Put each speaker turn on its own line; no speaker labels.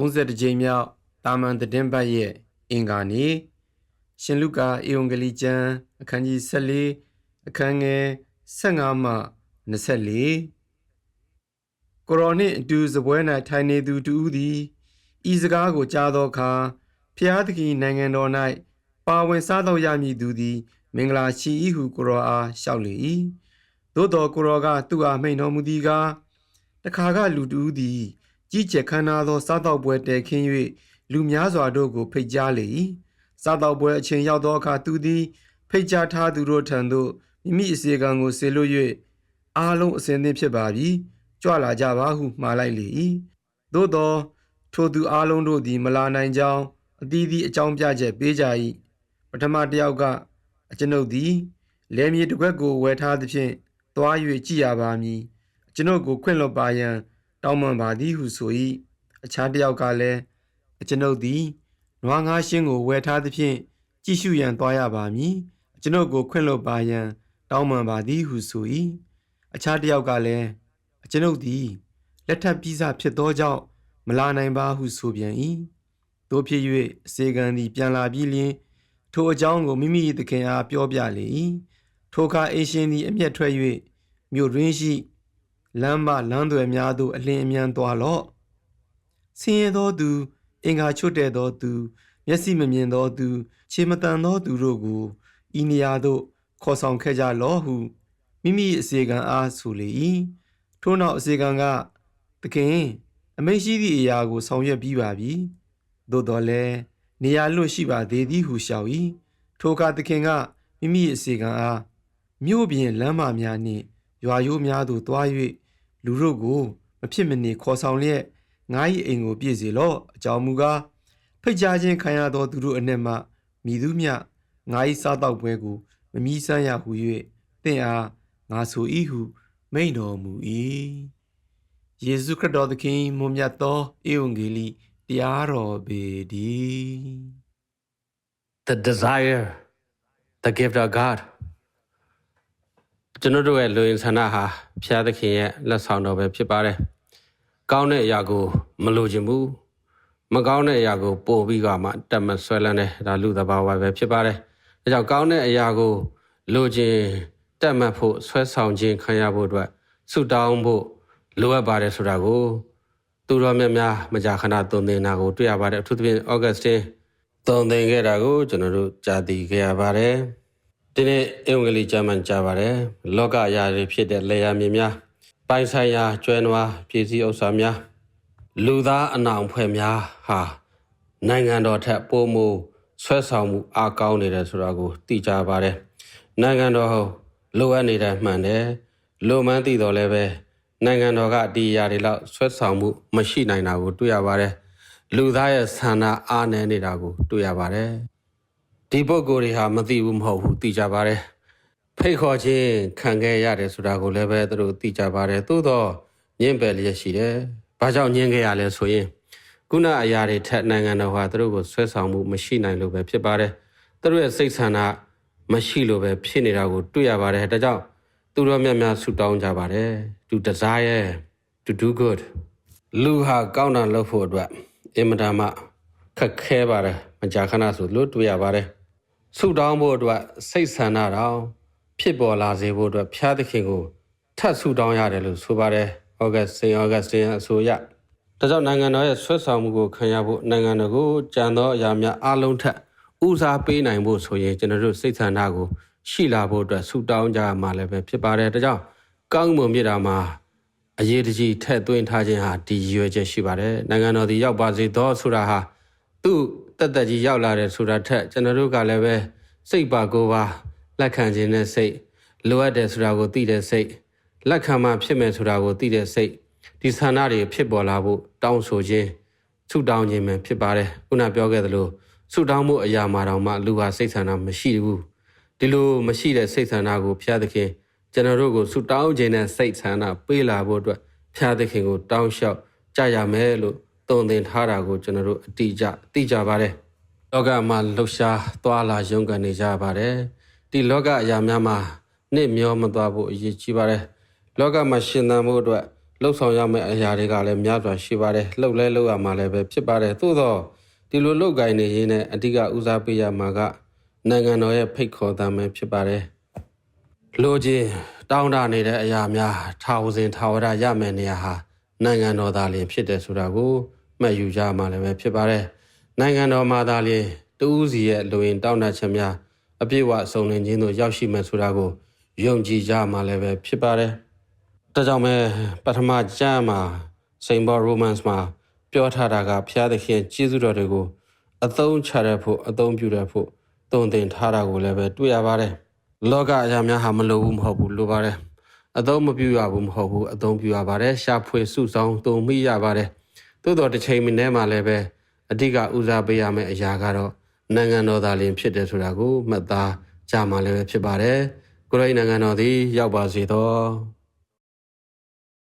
32ကြိမ်မြောက်တာမန်သတင်းပတ်ရဲ့အင်္ဂါနေ့ရှင်လုကာဧဝံဂေလိကျမ်းအခန်းကြီး14အခန်းငယ်15မှ24ကိုရောနှင့်အတူစပွဲ၌ထိုင်နေသူတူဦးသည်ဤစကားကိုကြားသောအခါဖျားသခင်နိုင်ငံတော်၌ပါဝင်စားတော့ရမည်သူသည် မင်္ဂလာရှိ၏ဟုကိုရောအားလျှောက်လေ၏သို့တော်ကိုရောကသူ့အားမိန်တော်မူသည်ကားတခါကလူတူဦးသည် ကြီးကျယ်ခမ်းနားသောစားတော့ပွဲတည်ခင်း၍လူများစွာတို့ကိုဖိတ်ကြားလေ၏စားတော့ပွဲအချိန်ရောက်သောအခါသူသည်ဖိတ်ကြားထားသူတို့ထံသို့မိမိအစီကံကိုဆေလွတ်၍အားလုံးအစဉ်သင့်ဖြစ်ပါပြီကြွလာကြပါဟုမှားလိုက်လေ၏သို့သော ထိုသူအားလုံးတို့သည်မလာနိုင်ကြောင်းအသီးသီးအကြောင်းပြချက်ပေးကြ၏ပထမတစ်ယောက်ကအကျွန်ုပ်သည်လယ်မြေတစ်ခွက်ကိုဝယ်ထားသဖြင့်သွား၍ကြည်ရပါမည်ကျွန်ုပ်ကိုခွင့်လွှတ်ပါရန် တောင်းပန်ပါသည်ဟုဆို၏အခြားတစ်ယောက်ကလည်းအကျွန်ုပ်သည်နွားငါးရှင်းကိုဝယ်ထားသဖြင့်ကြည့်ရှုရန်သွားရပါမည်ကျွန်ုပ်ကိုခွင့်လွှတ်ပါရန် တောင်းပန်ပါသည်ဟုဆို၏အခြားတစ်ယောက်ကလည်းအကျွန်ုပ်သည်လက်ထပ်ပြီးစားဖြစ်သောကြောင့်မလာနိုင်ပါဟုဆိုပြန်၏တို့ဖြစ်၍အစေခံသည်ပြန်လာပြီးလျှင်ထိုအကြောင်းကိုမိမိ၏သခင်အားပြောပြလေ၏ထိုအခါအေရှင်သည်အမျက်ထွက်၍မြို့ရင်းရှိ လမ်းမလမ်းသွယ်များသို့အလင်းအမြန်သွားလော့ဆင်းရဲသောသူ အင်္ဂါချွတ်တဲ့သောသူ မျက်စိမမြင်သောသူ ခြေမတန်သောသူတို့ကိုဤနေရာသို့ ခေါ်ဆောင်ခဲ့ကြလော့ဟုမိမိအစေခံအားဆိုလေ၏ထို့နောက်အစေခံကသခင်အမိန့်ရှိသည့်အရာကို ဆောင်ရွက်ပြီးပါပြီသို့တော်လည်းနေရာလွတ်ရှိပါသေးသည်ဟုရှောက်၏ထိုအခါသခင်ကမိမိအစေခံအားမြို့ပြင်လမ်းမများနှင့် ရွာရိုးများသို့တွား၍လူတို့ကိုမဖြစ်မနေခေါ်ဆောင်လျက်ငါ၏အိမ်ကိုပြည့်စေလော့အကြောင်းမူကားဖိတ်ကြားခြင်းခံရသောသူတို့အ내မှမိသူမျှငါ၏စားတော့ပွဲကိုမမီးဆန်းရဟု၍သင်အားငါဆို၏ဟုမိန့်တော်မူ၏ယေရှုခရစ်တော်သခင်မွန်မြတ်သောဧဝံဂေလိတရားတော်ပေတည်း
the desire the gift of God ကျွန်တော်တို့ရဲ့လူရင်ဆန္ဒဟာဖျားသခင်ရဲ့လက်ဆောင်တော်ပဲဖြစ်ပါတယ်။ကောင်းတဲ့အရာကိုမလိုချင်ဘူး။မကောင်းတဲ့အရာကိုပို့ပြီးကမှတက်မဆွဲလန်းတဲ့ဒါလူသဘာဝပဲဖြစ်ပါတယ်။ဒါကြောင့်ကောင်းတဲ့အရာကိုလိုချင်တက်မှတ်ဖို့ဆွဲဆောင်ခြင်းခံရဖို့အတွက်ဆုတောင်းဖို့လိုအပ်ပါတယ်ဆိုတာကိုသူတော်မြတ်များမကြာခဏသွန်သင်တာကိုတွေ့ရပါတယ်အထူးသဖြင့်ဩဂတ်စတင်သွန်သင်ခဲ့တာကိုကျွန်တော်တို့ကြားသိခဲ့ရပါတယ် ဒီနေ့အင်္ဂလိပ်ကျမ်းမှန်ကြားပါတယ်လောကအရာတွေဖြစ်တဲ့လေယာမြေများပိုင်ဆိုင်ရာကျွဲနွားပြည်စည်းဥစ္စာများလူသားအနောင်ဖွဲ့များဟာနိုင်ငံတော်ထက်ပိုမိုဆွဲဆောင်မှုအားကောင်းနေတယ်ဆိုတာကိုသိကြပါတယ်နိုင်ငံတော်လိုအပ်နေတဲ့မှန်တယ်လိုမှန်းသိတော်လည်းပဲနိုင်ငံတော်ကဒီအရာတွေလောက်ဆွဲဆောင်မှုမရှိနိုင်တာကိုတွေ့ရပါတယ်လူသားရဲ့ဆန္ဒအားနည်းနေတာကိုတွေ့ရပါတယ် ဒီပုဂ္ဂိုလ်တွေဟာမသိဘူးမဟုတ်ဘူးသိကြပါတယ်ဖိတ်ခေါ်ခြင်းခံခဲ့ရတယ်ဆိုတာကိုလည်းပဲသူတို့သိကြပါတယ်သို့တော့ညှင်းပယ်လျက်ရှိတယ်ဘာကြောင့်ညှင်းခဲ့ရလဲဆိုရင်ခုနအရာတွေထက်နိုင်ငံတော်ဟာသူတို့ကိုဆွဲဆောင်မှုမရှိနိုင်လို့ပဲဖြစ်ပါတယ်သူတို့ရဲ့စိတ်ဆန္ဒမရှိလို့ပဲဖြစ်နေတာကိုတွေ့ရပါတယ်ဒါကြောင့်သူတို့များများဆူတောင်းကြပါတယ် to desire to do good လူဟာကောင်းတာလုပ်ဖို့အတွက်အင်မတန်မှခက်ခဲပါတယ်မကြာခဏဆိုလို့တွေ့ရပါတယ် ဆူတောင်းဖို့အတွက်စိတ်ဆန္ဒတော်ဖြစ်ပေါ်လာစေဖို့အတွက်ဖျားသခင်ကိုထပ်ဆူတောင်းရတယ်လို့ဆိုပါတယ်ဩဂတ်စင်ဩဂတ်စင်အဆိုရဒါကြောင့်နိုင်ငံတော်ရဲ့ဆွဲဆောင်မှုကိုခံရဖို့နိုင်ငံတော်ကိုကြံသောအရာများအလုံးထက်ဦးစားပေးနိုင်ဖို့ဆိုရင်ကျွန်တော်တို့စိတ်ဆန္ဒကိုရှိလာဖို့အတွက်ဆူတောင်းကြရမှာလည်းပဲဖြစ်ပါတယ်ဒါကြောင့်ကောင်းမွန်မြတ်တာမှာအရေးတကြီးထည့်သွင်းထားခြင်းဟာဒီရည်ရွယ်ချက်ရှိပါတယ်နိုင်ငံတော်ဒီရောက်ပါစေသောဆိုတာဟာ သူ့တက်တက်ကြီးရောက်လာတယ်ဆိုတာထက်ကျွန်တော်တို့ကလည်းပဲစိတ်ပါကိုယ်ပါလက်ခံခြင်းနဲ့စိတ်လိုအပ်တယ်ဆိုတာကိုသိတဲ့စိတ်လက်ခံမှဖြစ်မယ်ဆိုတာကိုသိတဲ့စိတ်ဒီဆန္ဒတွေဖြစ်ပေါ်လာဖို့တောင်းဆိုခြင်းဆုတောင်းခြင်းပဲဖြစ်ပါတယ်ခုနပြောခဲ့သလိုဆုတောင်းမှုအရာမှာတောင်မှလူဟာစိတ်ဆန္ဒမရှိဘူးဒီလိုမရှိတဲ့စိတ်ဆန္ဒကိုဖျားသခင်ကျွန်တော်တို့ကိုဆုတောင်းခြင်းနဲ့စိတ်ဆန္ဒပေးလာဖို့အတွက်ဖျားသခင်ကိုတောင်းလျှောက်ကြရမယ်လို့ တုံသင်ထားတာကိုကျွန်တော်တို့အတိအကျသိကြပါတယ်လောကမှာလှုပ်ရှားသွားလာရုန်းကန်နေကြပါတယ်ဒီလောကအရာများမှာနှိမ့်မျောမသွားဖို့အရေးကြီးပါတယ်လောကမှာရှင်သန်မှုအတွက်လှုပ်ဆောင်ရမယ့်အရာတွေကလည်းများစွာရှိပါတယ်လှုပ်လဲလှုပ်ရမှာလည်းပဲဖြစ်ပါတယ်သို့တော့ဒီလိုလှုပ်ကိုင်နေရင်းနဲ့အဓိကဦးစားပေးရမှာကနိုင်ငံတော်ရဲ့ဖိတ်ခေါ်သံပဲဖြစ်ပါတယ်လိုချင်တောင်းတနေတဲ့အရာများထာဝစဉ်ထာဝရရမယ်နေရာဟာနိုင်ငံတော်သားလျင်ဖြစ်တယ်ဆိုတာကို မှတ်ယူကြမှာလည်းပဲဖြစ်ပါတယ်နိုင်ငံတော်မှာသားလျင်တူးစီရဲ့လူရင်တောင်းတချက်များအပြည့်အဝစုံလင်ခြင်းတို့ရောက်ရှိမယ်ဆိုတာကိုယုံကြည်ကြမှာလည်းပဲဖြစ်ပါတယ်ဒါကြောင့်မဲပထမကျမ်းမှာစိန်ဘော romance မှာပြောထားတာကဖျားသခင်ကျေးဇူးတော်တွေကိုအသုံးချရဖို့အသုံးပြုရဖို့တုံသင်ထားတာကိုလည်းပဲတွေ့ရပါတယ်လောကအရာများဟာမလိုဘူးမဟုတ်ဘူးလိုပါတယ်အသုံးမပြုရဘူးမဟုတ်ဘူးအသုံးပြုရပါတယ်ရှာဖွေစုဆောင်တုံမိရပါတယ် သို့တော်တစ်ချိန်မင်းထဲမှာလည်းပဲအဓိကဦးစားပေးရမယ့်အရာကတော့နိုင်ငံတော်သားလင်ဖြစ်တယ်ဆိုတာကိုမှတ်သားကြမှာလည်းပဲဖြစ်ပါတယ်ကိုရိတ်နိုင်ငံတော်သည်ရောက်ပါစေသော